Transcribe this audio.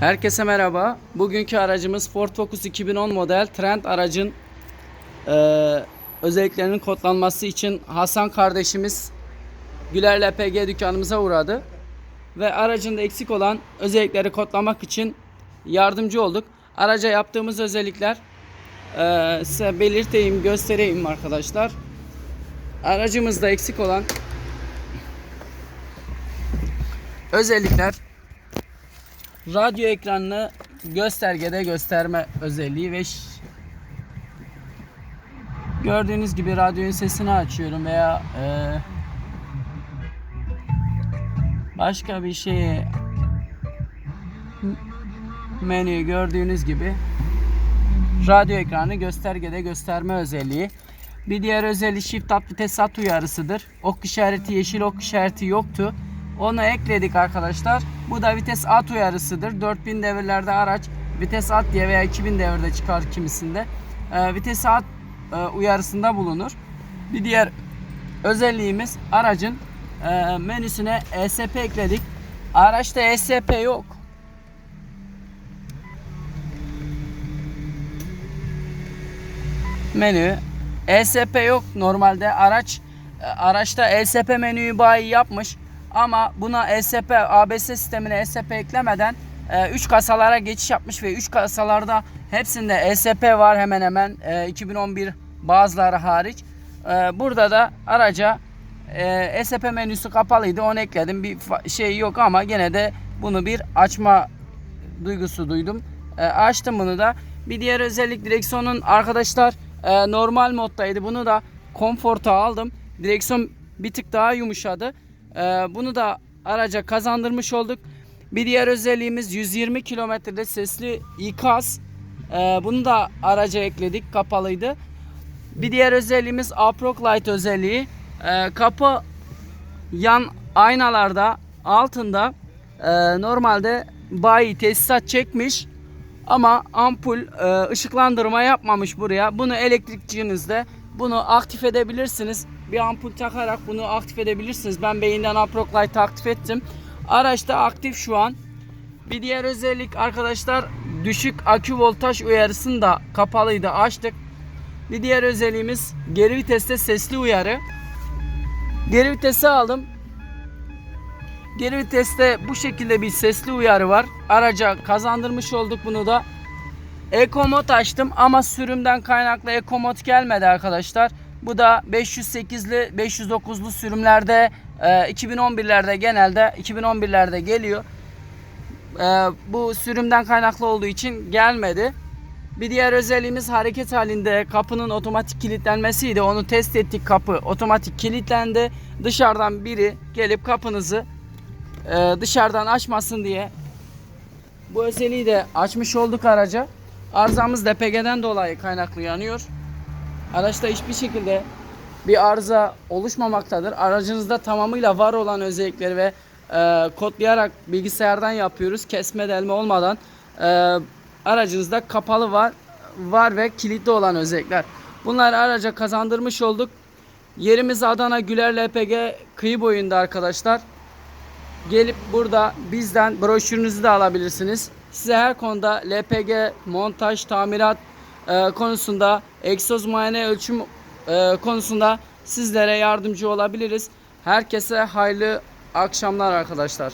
Herkese merhaba. Bugünkü aracımız Ford Focus 2010 model Trend aracın eee, özelliklerinin kodlanması için Hasan kardeşimiz Güler LPG dükkanımıza uğradı. Ve aracında eksik olan özellikleri kodlamak için yardımcı olduk. Araca yaptığımız özellikler eee, size belirteyim, göstereyim arkadaşlar. Aracımızda eksik olan özellikler radyo ekranını göstergede gösterme özelliği ve gördüğünüz gibi radyonun sesini açıyorum veya e, başka bir şeyi menüyü gördüğünüz gibi radyo ekranı göstergede gösterme özelliği. Bir diğer özelliği shift up vites at uyarısıdır. Ok işareti yeşil ok işareti yoktu. Onu ekledik arkadaşlar. Bu da vites at uyarısıdır. 4000 devirlerde araç vites at diye veya 2000 devirde çıkar kimisinde. Ee, vites at e, uyarısında bulunur. Bir diğer özelliğimiz aracın e, menüsüne ESP ekledik. Araçta ESP yok. menü ESP yok normalde araç e, araçta ESP menüyü bayi yapmış ama buna ESP ABS sistemine ESP eklemeden 3 kasalara geçiş yapmış ve 3 kasalarda hepsinde ESP var hemen hemen e, 2011 bazıları hariç. E, burada da araca e, ESP menüsü kapalıydı onu ekledim bir şey yok ama gene de bunu bir açma duygusu duydum. E, açtım bunu da. Bir diğer özellik direksiyonun arkadaşlar e, normal moddaydı. Bunu da konforta aldım. Direksiyon bir tık daha yumuşadı. E, bunu da araca kazandırmış olduk. Bir diğer özelliğimiz 120 kilometrede sesli ikaz. E, bunu da araca ekledik. Kapalıydı. Bir diğer özelliğimiz Uprock Light özelliği. E, kapı yan aynalarda altında e, normalde bayi tesisat çekmiş ama ampul e, ışıklandırma yapmamış buraya. Bunu elektrikçinizde bunu aktif edebilirsiniz. Bir ampul takarak bunu aktif edebilirsiniz. Ben beyinden Uprock Light aktif ettim. Araçta aktif şu an. Bir diğer özellik arkadaşlar düşük akü voltaj uyarısını da kapalıydı açtık. Bir diğer özelliğimiz geri viteste sesli uyarı. Geri vitesi aldım. Geri viteste bu şekilde bir sesli uyarı var. Araca kazandırmış olduk bunu da. Eco mod açtım ama sürümden kaynaklı Eco mod gelmedi arkadaşlar. Bu da 508'li 509'lu sürümlerde e, 2011'lerde genelde 2011'lerde geliyor. E, bu sürümden kaynaklı olduğu için gelmedi. Bir diğer özelliğimiz hareket halinde kapının otomatik kilitlenmesiydi. Onu test ettik kapı otomatik kilitlendi. Dışarıdan biri gelip kapınızı e, dışarıdan açmasın diye bu özelliği de açmış olduk araca. Arızamız DPG'den dolayı kaynaklı yanıyor. Araçta hiçbir şekilde bir arıza oluşmamaktadır. Aracınızda tamamıyla var olan özellikleri ve e, kodlayarak bilgisayardan yapıyoruz. Kesme delme olmadan e, aracınızda kapalı var var ve kilitli olan özellikler. Bunları araca kazandırmış olduk. Yerimiz Adana Güler LPG kıyı boyunda arkadaşlar. Gelip burada bizden broşürünüzü de alabilirsiniz. Size her konuda LPG, montaj, tamirat e, konusunda, egzoz muayene ölçüm e, konusunda sizlere yardımcı olabiliriz. Herkese hayırlı akşamlar arkadaşlar.